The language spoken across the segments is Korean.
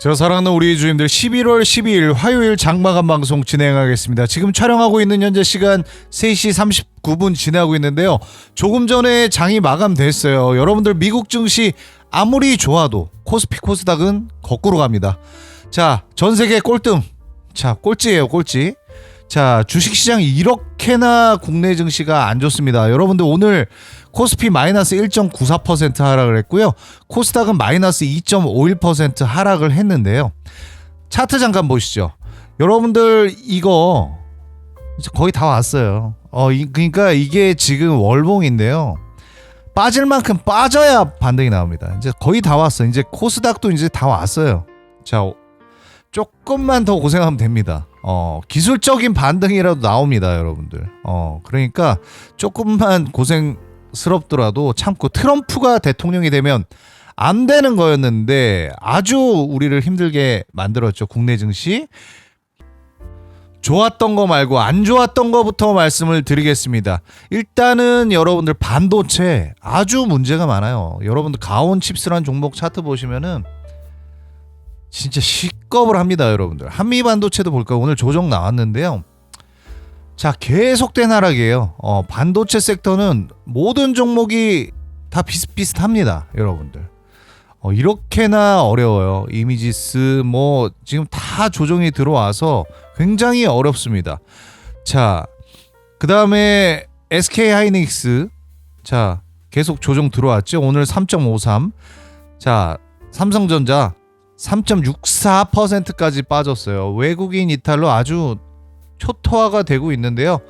저 사랑하는 우리 주님들 11월 12일 화요일 장마감 방송 진행하겠습니다. 지금 촬영하고 있는 현재 시간 3시 39분 지나고 있는데요. 조금 전에 장이 마감됐어요. 여러분들 미국 증시 아무리 좋아도 코스피 코스닥은 거꾸로 갑니다. 자, 전 세계 꼴등. 자, 꼴찌예요, 꼴찌. 자, 주식시장이 이렇게나 국내 증시가 안 좋습니다. 여러분들 오늘 코스피 마이너스 1.94% 하락을 했고요. 코스닥은 마이너스 2.51% 하락을 했는데요. 차트 잠깐 보시죠. 여러분들 이거 거의 다 왔어요. 어, 이, 그러니까 이게 지금 월봉인데요. 빠질 만큼 빠져야 반등이 나옵니다. 이제 거의 다 왔어. 이제 코스닥도 이제 다 왔어요. 자, 조금만 더 고생하면 됩니다. 어, 기술적인 반등이라도 나옵니다, 여러분들. 어, 그러니까 조금만 고생 스럽더라도 참고 트럼프가 대통령이 되면 안 되는 거였는데 아주 우리를 힘들게 만들었죠, 국내 증시. 좋았던 거 말고 안 좋았던 거부터 말씀을 드리겠습니다. 일단은 여러분들 반도체 아주 문제가 많아요. 여러분들 가온 칩스란 종목 차트 보시면은 진짜 시겁을 합니다, 여러분들. 한미 반도체도 볼까요? 오늘 조정 나왔는데요. 자, 계속된 하락이에요. 어, 반도체 섹터는 모든 종목이 다 비슷비슷합니다, 여러분들. 어, 이렇게나 어려워요. 이미지스 뭐 지금 다 조정이 들어와서 굉장히 어렵습니다. 자, 그다음에 SK 하이닉스 자, 계속 조정 들어왔죠. 오늘 3.53. 자, 삼성전자 3.64%까지 빠졌어요. 외국인 이탈로 아주 초토화가 되고 있는데요.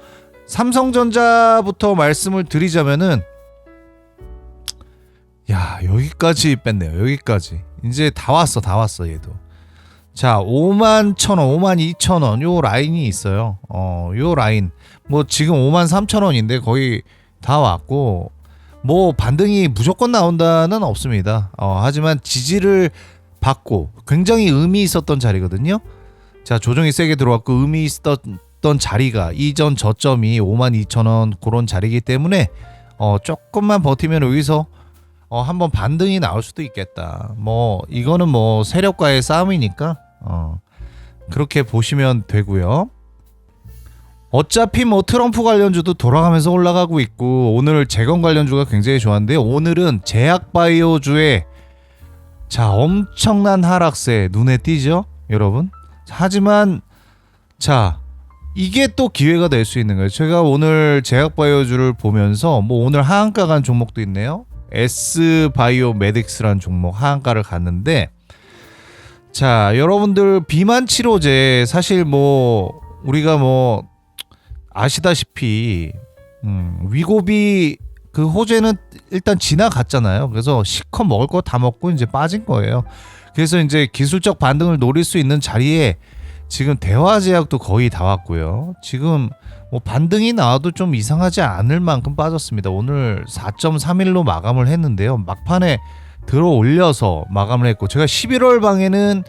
삼성전자부터 말씀을 드리자면은 야 여기까지 뺐네요. 여기까지 이제 다 왔어, 다 왔어 얘도. 자, 5만 1,000원, 5만 2,000원 요 라인이 있어요. 어, 요 라인 뭐 지금 5만 3,000원인데 거의 다 왔고 뭐 반등이 무조건 나온다는 없습니다. 어, 하지만 지지를 받고 굉장히 의미 있었던 자리거든요. 자 조정이 세게 들어왔고 의미 있었던 자리가 이전 저점이 52,000원 그런 자리이기 때문에 어 조금만 버티면 여기서 어 한번 반등이 나올 수도 있겠다. 뭐 이거는 뭐 세력과의 싸움이니까 어 그렇게 보시면 되고요. 어차피 뭐 트럼프 관련주도 돌아가면서 올라가고 있고 오늘 재건 관련주가 굉장히 좋았는데요. 오늘은 제약 바이오주의 자, 엄청난 하락세 눈에 띄죠, 여러분? 하지만 자, 이게 또 기회가 될 수 있는 거예요. 제가 오늘 제약바이오주를 보면서 뭐 오늘 하한가 간 종목도 있네요. S 바이오 메딕스라는 종목 하한가를 갔는데 자, 여러분들 비만 치료제 사실 뭐 우리가 뭐 아시다시피 음, 위고비 그 호재는 일단 지나갔잖아요. 그래서 시커 먹을 거 다 먹고 이제 빠진 거예요. 그래서 이제 기술적 반등을 노릴 수 있는 자리에 지금 대화제약도 거의 다 왔고요. 지금 뭐 반등이 나와도 좀 이상하지 않을 만큼 빠졌습니다. 오늘 4.31로 마감을 했는데요. 막판에 들어 올려서 마감을 했고 제가 11월 방에는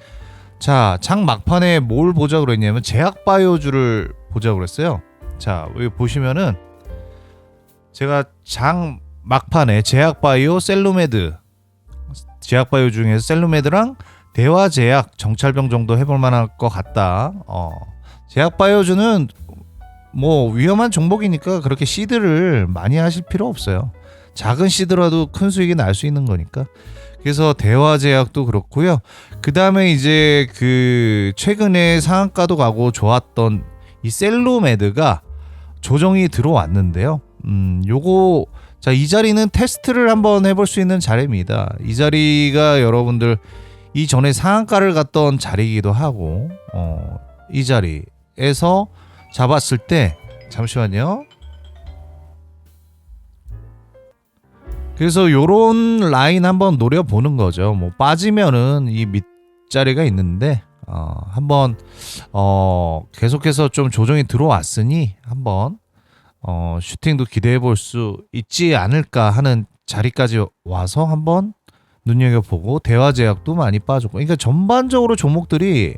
자, 장 막판에 뭘 보자 그랬냐면 제약 바이오주를 보자 그랬어요. 자, 여기 보시면은 제가 장 막판에 제약 바이오 셀루메드 제약바이오 중에서 셀루메드랑 대화제약 정찰병 정도 해볼 만할 것 같다. 어. 제약바이오주는 뭐 위험한 종목이니까 그렇게 시드를 많이 하실 필요 없어요. 작은 시드라도 큰 수익이 날 수 있는 거니까. 그래서 대화제약도 그렇고요. 그 다음에 이제 그 최근에 상한가도 가고 좋았던 이 셀루메드가 조정이 들어왔는데요. 음, 요거 자, 이 자리는 테스트를 한번 해볼 수 있는 자리입니다. 이 자리가 여러분들 이전에 상한가를 갔던 자리이기도 하고, 어, 이 자리에서 잡았을 때, 잠시만요. 그래서 요런 라인 한번 노려보는 거죠. 뭐 빠지면은 이 밑자리가 있는데, 어, 한번, 어, 계속해서 좀 조정이 들어왔으니 한번 어, 슈팅도 기대해 볼 수 있지 않을까 하는 자리까지 와서 한번 눈여겨보고 대화 제약도 많이 빠졌고 그러니까 전반적으로 종목들이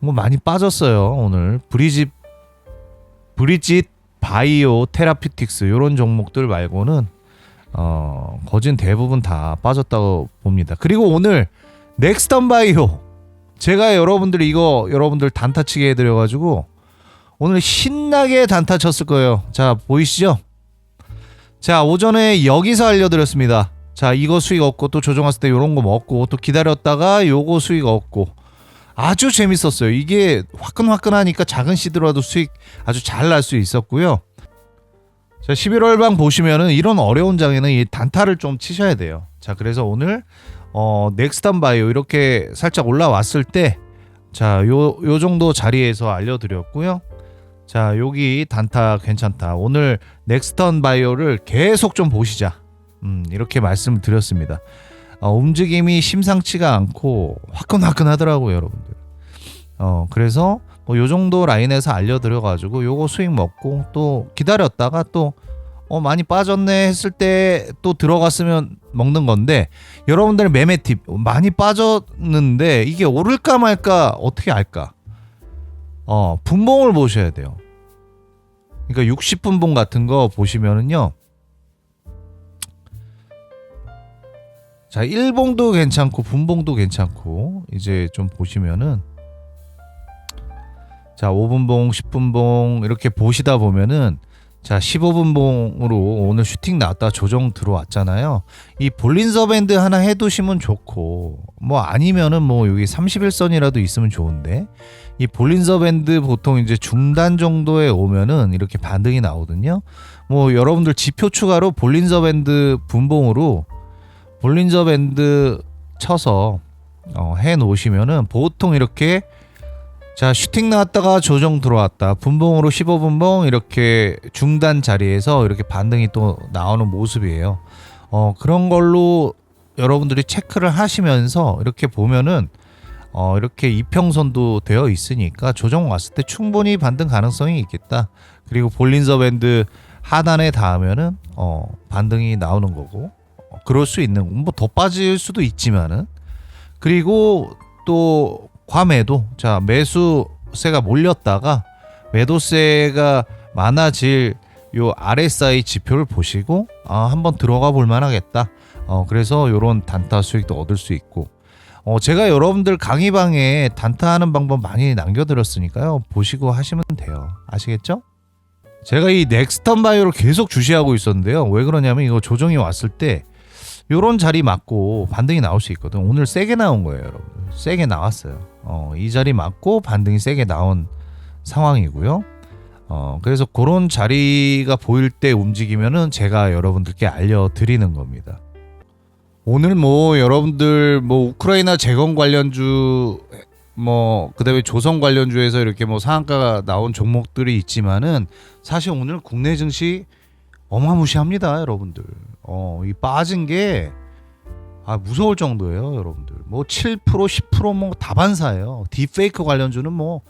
뭐 많이 빠졌어요 오늘. 브리짓 브리짓 바이오 테라피틱스 이런 종목들 말고는 어 거진 대부분 다 빠졌다고 봅니다. 그리고 오늘 넥스턴 바이오. 제가 여러분들 이거 여러분들 단타 치게 해드려 가지고 오늘 신나게 단타 쳤을 거예요. 자 보이시죠? 자 오전에 여기서 알려드렸습니다. 자 이거 수익 얻고 또 조정 왔을 때 요런 거 먹고 또 기다렸다가 요거 수익 얻고 아주 재밌었어요. 이게 화끈화끈하니까 작은 시드라도 수익 아주 잘 날 수 있었고요. 자 11월 방 보시면은 이런 어려운 장에는 이 단타를 좀 치셔야 돼요. 자 그래서 오늘 어 넥스탄 바이오 이렇게 살짝 올라왔을 때 자, 요, 요 정도 자리에서 알려드렸고요. 자, 여기 단타 괜찮다. 오늘 넥스턴 바이오를 계속 좀 보시자. 음, 이렇게 말씀을 드렸습니다. 어, 움직임이 심상치가 않고 화끈화끈하더라고요, 여러분들. 어, 그래서 뭐 요 정도 라인에서 알려드려가지고 요거 수익 먹고 또 기다렸다가 또 어, 많이 빠졌네 했을 때 또 들어갔으면 먹는 건데 여러분들 매매 팁 많이 빠졌는데 이게 오를까 말까 어떻게 알까? 어, 분봉을 보셔야 돼요. 그러니까 60분봉 같은 거 보시면은요. 자, 1봉도 괜찮고 분봉도 괜찮고 이제 좀 보시면은 자, 5분봉, 10분봉 이렇게 보시다 보면은 자, 15분봉으로 오늘 슈팅 나왔다 조정 들어왔잖아요. 이 볼린서 밴드 하나 해 두시면 좋고, 뭐 아니면은 뭐 여기 31선이라도 있으면 좋은데, 이 볼린서 밴드 보통 이제 중단 정도에 오면은 이렇게 반등이 나오거든요. 뭐 여러분들 지표 추가로 볼린서 밴드 분봉으로 볼린저 밴드 쳐서 어, 해 놓으시면은 보통 이렇게 자 슈팅 나왔다가 조정 들어왔다 분봉으로 15분봉 이렇게 중단 자리에서 이렇게 반등이 또 나오는 모습이에요. 어 그런 걸로 여러분들이 체크를 하시면서 이렇게 보면은 어 이렇게 이평선도 되어 있으니까 조정 왔을 때 충분히 반등 가능성이 있겠다. 그리고 볼린저 밴드 하단에 닿으면은 어 반등이 나오는 거고 어, 그럴 수 있는 뭐 더 빠질 수도 있지만은 그리고 또 과매도 자 매수세가 몰렸다가 매도세가 많아질 요 RSI 지표를 보시고 아 한번 들어가 볼 만하겠다. 어 그래서 요런 단타 수익도 얻을 수 있고 어 제가 여러분들 강의방에 단타하는 방법 많이 남겨드렸으니까요 보시고 하시면 돼요. 아시겠죠? 제가 이 넥스턴 바이오를 계속 주시하고 있었는데요. 왜 그러냐면 이거 조정이 왔을 때 요런 자리 맞고 반등이 나올 수 있거든. 오늘 세게 나온 거예요, 여러분. 세게 나왔어요. 어, 이 자리 맞고 반등이 세게 나온 상황이고요. 어, 그래서 그런 자리가 보일 때 움직이면은 제가 여러분들께 알려드리는 겁니다. 오늘 뭐 여러분들 뭐 우크라이나 재건 관련주 뭐 그다음에 조선 관련주에서 이렇게 뭐 상한가가 나온 종목들이 있지만은 사실 오늘 국내 증시 어마무시합니다, 여러분들. 어, 이 빠진 게 아, 무서울 정도예요, 여러분들. 뭐 7%, 10%뭐 다반사예요. 딥페이크 관련주는 뭐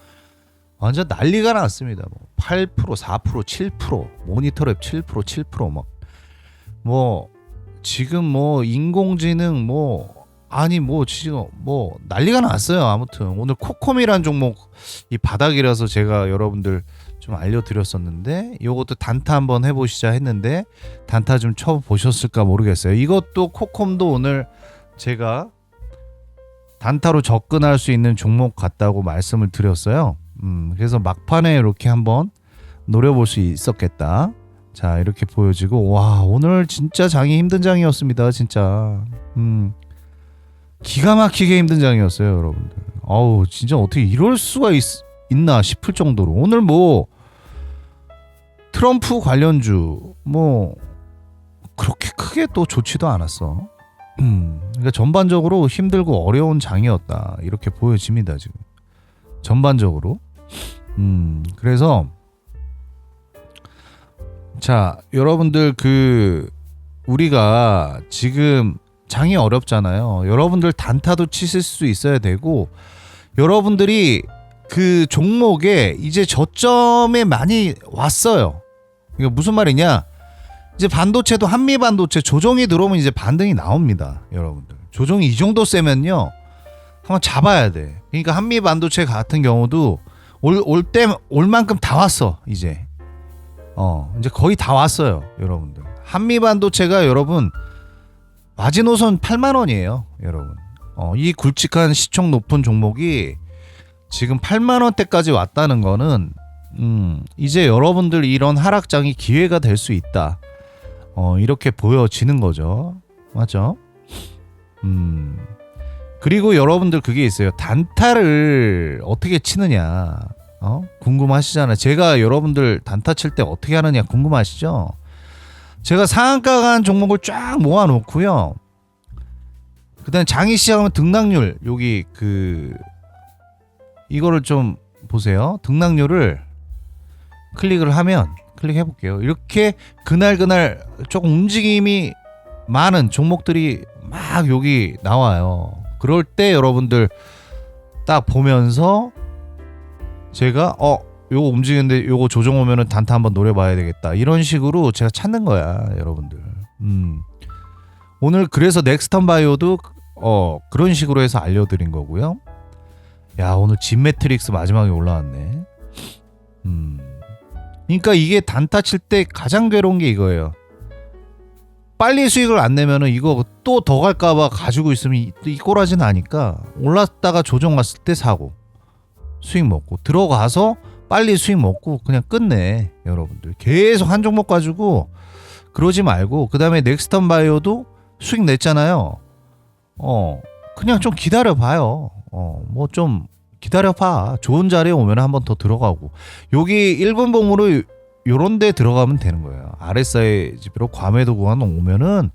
완전 난리가 났습니다. 뭐 8%, 4%, 7%, 모니터랩 7%, 7%막 뭐 지금 뭐 인공지능 뭐 아니 뭐 지금 뭐 난리가 났어요. 아무튼 오늘 코콤이란 종목 이 바닥이라서 제가 여러분들 좀 알려드렸었는데 요것도 단타 한번 해보시자 했는데 단타 좀 쳐보셨을까 모르겠어요. 이것도 코콤도 오늘 제가 단타로 접근할 수 있는 종목 같다고 말씀을 드렸어요. 음, 그래서 막판에 이렇게 한번 노려볼 수 있었겠다. 자 이렇게 보여지고 와 오늘 진짜 장이 힘든 장이었습니다. 진짜 음, 기가 막히게 힘든 장이었어요, 여러분들. 어우 진짜 어떻게 이럴 수가 있, 있나 싶을 정도로 오늘 뭐 트럼프 관련주 뭐 그렇게 크게 또 좋지도 않았어. 음, 그러니까 전반적으로 힘들고 어려운 장이었다 이렇게 보여집니다 지금 전반적으로. 음, 그래서 자 여러분들 그 우리가 지금 장이 어렵잖아요. 여러분들 단타도 치실 수 있어야 되고 여러분들이 그 종목에 이제 저점에 많이 왔어요. 이게 무슨 말이냐? 이제 반도체도 한미 반도체 조정이 들어오면 이제 반등이 나옵니다, 여러분들. 조정이 이 정도 세면요. 한번 잡아야 돼. 그러니까 한미 반도체 같은 경우도 올 올때올 만큼 다 왔어, 이제. 어, 이제 거의 다 왔어요, 여러분들. 한미 반도체가 여러분 마지노선 8만 원이에요, 여러분. 어, 이 굵직한 시총 높은 종목이 지금 8만 원대까지 왔다는 거는 음, 이제 여러분들 이런 하락장이 기회가 될 수 있다. 어, 이렇게 보여지는 거죠. 맞죠? 음. 그리고 여러분들 그게 있어요. 단타를 어떻게 치느냐. 어? 궁금하시잖아요. 제가 여러분들 단타 칠 때 어떻게 하느냐 궁금하시죠? 제가 상한가 간 종목을 쫙 모아 놓고요. 그 다음에 장이 시작하면 등락률 여기 그 이거를 좀 보세요. 등락률을 클릭을 하면 클릭해 볼게요. 이렇게 그날 그날 조금 움직임이 많은 종목들이 막 여기 나와요. 그럴 때 여러분들 딱 보면서 제가 어 요거 움직이는데 요거 조정 오면은 단타 한번 노려봐야 되겠다. 이런 식으로 제가 찾는 거야 여러분들. 음. 오늘 그래서 넥스턴 바이오도 어 그런 식으로 해서 알려드린 거고요. 야 오늘 진 매트릭스 마지막에 올라왔네. 음. 그러니까 이게 단타 칠 때 가장 괴로운 게 이거예요. 빨리 수익을 안 내면은 이거 또 더 갈까봐 가지고 있으면 이, 이 꼬라지는 아니까 올랐다가 조정 왔을 때 사고 수익 먹고 들어가서 빨리 수익 먹고 그냥 끝내 여러분들. 계속 한 종목 가지고 그러지 말고 그 다음에 넥스턴 바이오도 수익 냈잖아요. 어 그냥 좀 기다려 봐요. 어뭐 좀 기다려 봐. 좋은 자리에 오면 한 번 더 들어가고. 여기 1분 봉으로 요런 데 들어가면 되는 거예요. RSI 지표로 과매도 구간 오면은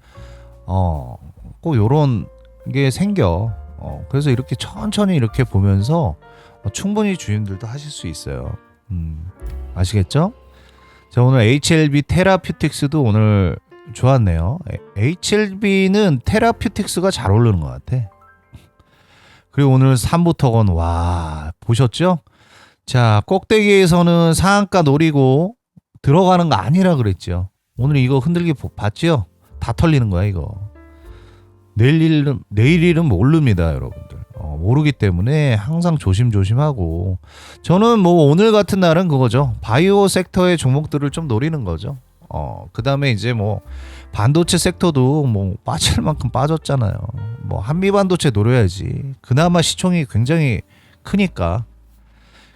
어꼭 요런 게 생겨. 어 그래서 이렇게 천천히 이렇게 보면서 어, 충분히 주인들도 하실 수 있어요. 음, 아시겠죠? 자 오늘 HLB 테라퓨틱스도 오늘 좋았네요. HLB는 테라퓨틱스가 잘 오르는 것 같아. 그리고 오늘 3부터건 와 보셨죠? 자 꼭대기에서는 상한가 노리고 들어가는 거 아니라 그랬죠. 오늘 이거 흔들기 보- 봤죠? 다 털리는 거야 이거. 내일 일은 내일 일은 모릅니다 여러분들. 어, 모르기 때문에 항상 조심조심하고. 저는 뭐 오늘 같은 날은 그거죠. 바이오 섹터의 종목들을 좀 노리는 거죠. 어 그다음에 이제 뭐 반도체 섹터도 뭐 빠질 만큼 빠졌잖아요. 뭐 한미 반도체 노려야지. 그나마 시총이 굉장히 크니까.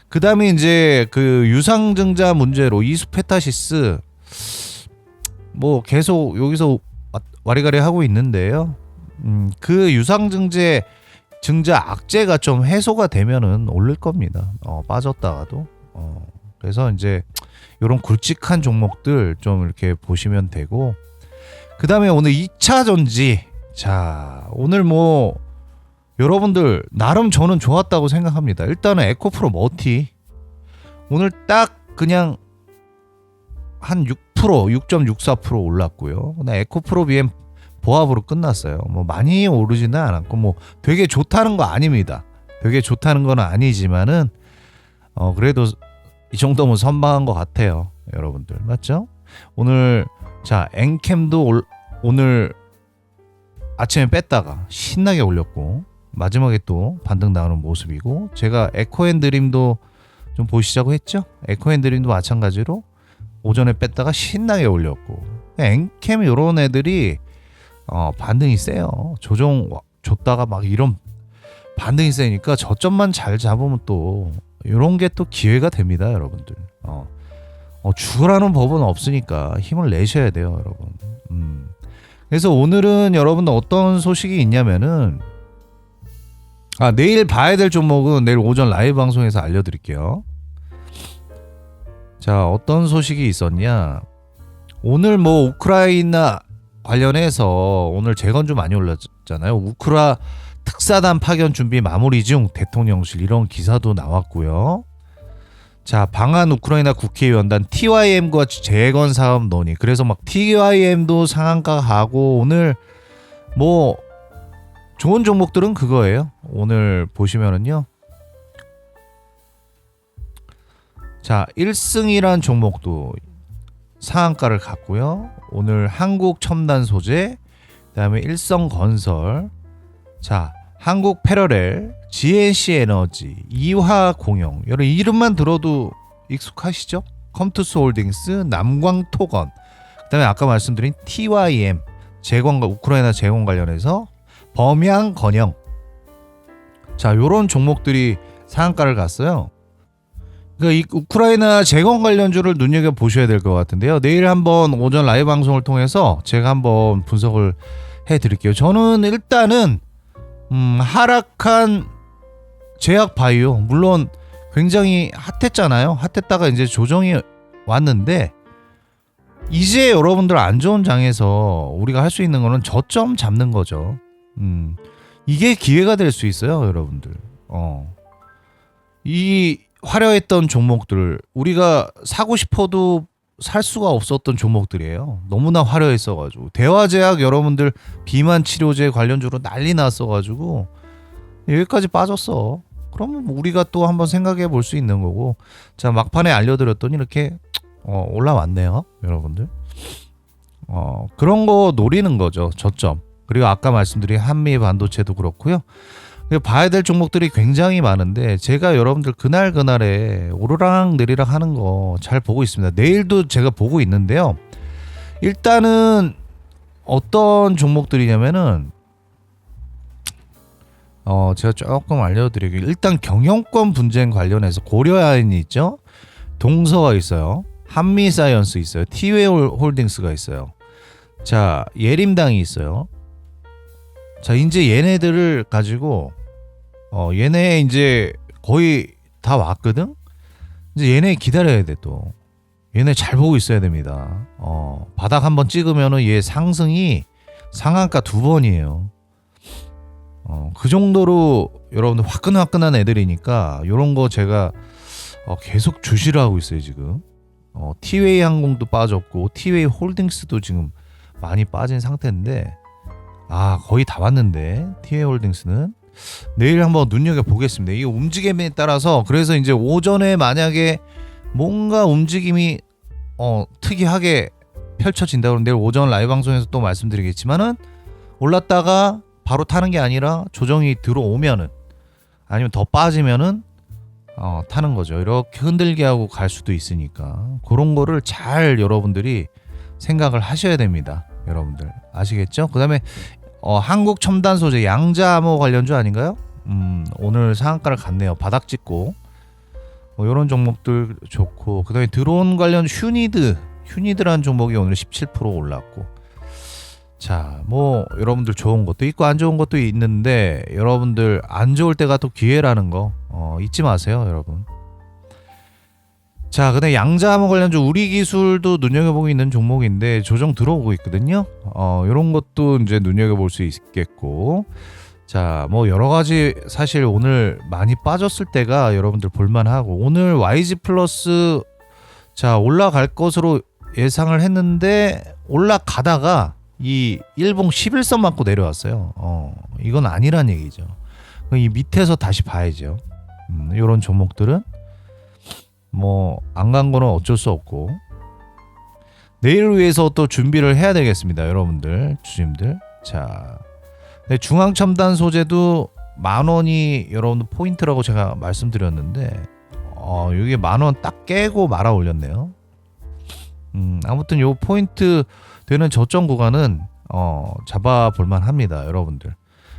그다음에 이제 그 유상증자 문제로 이수페타시스 뭐 계속 여기서 와- 와리가리 하고 있는데요. 음, 그 유상증제 증자 악재가 좀 해소가 되면은 오를 겁니다. 어, 빠졌다가도. 어, 그래서 이제 이런 굵직한 종목들 좀 이렇게 보시면 되고 그 다음에 오늘 2차 전지 자 오늘 뭐 여러분들 나름 저는 좋았다고 생각합니다. 일단은 에코프로 머티 오늘 딱 그냥 한 6% 6.64% 올랐고요. 에코프로 BM 보합으로 끝났어요. 뭐 많이 오르지는 않았고 뭐 되게 좋다는 거 아닙니다. 되게 좋다는 건 아니지만은 어 그래도 이 정도면 선방한 것 같아요, 여러분들 맞죠? 오늘 자 엔캠도 올, 오늘 아침에 뺐다가 신나게 올렸고 마지막에 또 반등 나오는 모습이고 제가 에코앤드림도 좀 보시자고 했죠? 에코앤드림도 마찬가지로 오전에 뺐다가 신나게 올렸고 엔캠 이런 애들이 어, 반등이 세요. 조정 와- 줬다가 막 이런 반등이 세니까 저점만 잘 잡으면 또 이런 게 또 기회가 됩니다, 여러분들. 어, 어 죽으라는 법은 없으니까 힘을 내셔야 돼요, 여러분. 음. 그래서 오늘은 여러분들 어떤 소식이 있냐면은 아 내일 봐야 될 종목은 내일 오전 라이브 방송에서 알려드릴게요. 자 어떤 소식이 있었냐? 오늘 뭐 우크라이나 관련해서 오늘 재건주 많이 올랐잖아요. 우크라 특사단 파견 준비 마무리 중 대통령실 이런 기사도 나왔고요. 자, 방한 우크라이나 국회의원단 TYM과 재건 사업 논의. 그래서 막 TYM도 상한가 가고 오늘 뭐 좋은 종목들은 그거예요. 오늘 보시면은요. 자, 1승이란 종목도 상한가를 갔고요. 오늘 한국 첨단 소재, 그다음에 일성 건설, 자 한국 패러렐, GNC 에너지, 이화 공영 여러 이름만 들어도 익숙하시죠? 컴투스 홀딩스, 남광 토건, 그다음에 아까 말씀드린 TYM 재건 우크라이나 재건 관련해서 범양 건영 자, 요런 종목들이 상한가를 갔어요. 이 우크라이나 재건 관련주를 눈여겨 보셔야 될 것 같은데요. 내일 한번 오전 라이브 방송을 통해서 제가 한번 분석을 해 드릴게요. 저는 일단은 음, 하락한 제약 바이오 물론 굉장히 핫했잖아요. 핫했다가 이제 조정이 왔는데 이제 여러분들 안 좋은 장에서 우리가 할 수 있는 거는 저점 잡는 거죠. 음. 이게 기회가 될 수 있어요, 여러분들. 어. 이 화려했던 종목들 우리가 사고 싶어도 살 수가 없었던 종목들이에요. 너무나 화려했어 가지고. 대화제약 여러분들 비만 치료제 관련주로 난리 났어 가지고 여기까지 빠졌어. 그러면 우리가 또 한번 생각해 볼 수 있는 거고. 자, 막판에 알려 드렸더니 이렇게 어, 올라왔네요, 여러분들. 어, 그런 거 노리는 거죠, 저점. 그리고 아까 말씀드린 한미 반도체도 그렇고요. 봐야 될 종목들이 굉장히 많은데 제가 여러분들 그날 그날에 오르락 내리락 하는 거 잘 보고 있습니다. 내일도 제가 보고 있는데요. 일단은 어떤 종목들이냐면은 어 제가 조금 알려드리기 일단 경영권 분쟁 관련해서 고려아인이 있죠. 동서가 있어요. 한미사이언스 있어요. 티웨이 홀딩스가 있어요. 자 예림당이 있어요. 자 이제 얘네들을 가지고 어 얘네 이제 거의 다 왔거든. 이제 얘네 기다려야 돼 또. 얘네 잘 보고 있어야 됩니다. 어 바닥 한번 찍으면은 얘 상승이 상한가 두 번이에요. 어 그 정도로 여러분들 화끈화끈한 애들이니까 요런 거 제가 어, 계속 주시를 하고 있어요 지금. 어 티웨이 항공도 빠졌고 티웨이 홀딩스도 지금 많이 빠진 상태인데 아 거의 다 왔는데 티웨이 홀딩스는 내일 한번 눈여겨 보겠습니다. 이 움직임에 따라서 그래서 이제 오전에 만약에 뭔가 움직임이 어 특이하게 펼쳐진다 그러면 내일 오전 라이브 방송에서 또 말씀드리겠지만은 올랐다가 바로 타는 게 아니라 조정이 들어오면은 아니면 더 빠지면은 어, 타는 거죠. 이렇게 흔들게 하고 갈 수도 있으니까 그런 거를 잘 여러분들이 생각을 하셔야 됩니다. 여러분들 아시겠죠? 그 다음에 어, 한국 첨단 소재 양자암호 관련주 아닌가요? 음, 오늘 상한가를 갔네요. 바닥 찍고 뭐 이런 종목들 좋고 그다음에 드론 관련 휴니드 휴니드라는 종목이 오늘 17% 올랐고 자, 뭐 여러분들 좋은 것도 있고 안 좋은 것도 있는데 여러분들 안 좋을 때가 또 기회라는 거 어, 잊지 마세요, 여러분. 자, 근데 양자암호 관련 주 우리 기술도 눈여겨보고 있는 종목인데 조정 들어오고 있거든요. 어, 이런 것도 이제 눈여겨볼 수 있겠고. 자, 뭐 여러 가지 사실 오늘 많이 빠졌을 때가 여러분들 볼만하고 오늘 YG 플러스 자 올라갈 것으로 예상을 했는데 올라가다가 이 일봉 11선 맞고 내려왔어요. 어, 이건 아니란 얘기죠. 이 밑에서 다시 봐야죠. 음, 이런 종목들은 뭐 안 간 거는 어쩔 수 없고 내일을 위해서 또 준비를 해야 되겠습니다, 여러분들 주심들. 자, 네, 중앙 첨단 소재도 만 원이 여러분들 포인트라고 제가 말씀드렸는데 어, 이게 만 원 딱 깨고 말아 올렸네요. 음, 아무튼 요 포인트 되는 저점 구간은 어, 잡아 볼만 합니다, 여러분들.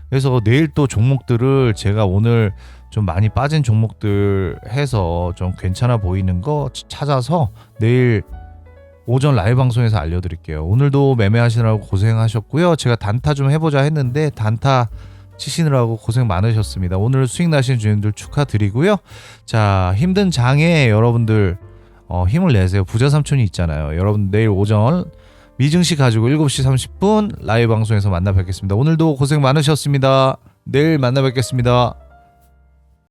그래서 내일 또 종목들을 제가 오늘 좀 많이 빠진 종목들 해서 좀 괜찮아 보이는 거 찾아서 내일 오전 라이브 방송에서 알려드릴게요. 오늘도 매매하시느라고 고생하셨고요. 제가 단타 좀 해보자 했는데 단타 치시느라고 고생 많으셨습니다. 오늘 수익 나신 주님들 축하드리고요. 자 힘든 장에 여러분들 어, 힘을 내세요. 부자 삼촌이 있잖아요. 여러분 내일 오전 미증시 가지고 7시 30분 라이브 방송에서 만나 뵙겠습니다. 오늘도 고생 많으셨습니다. 내일 만나 뵙겠습니다.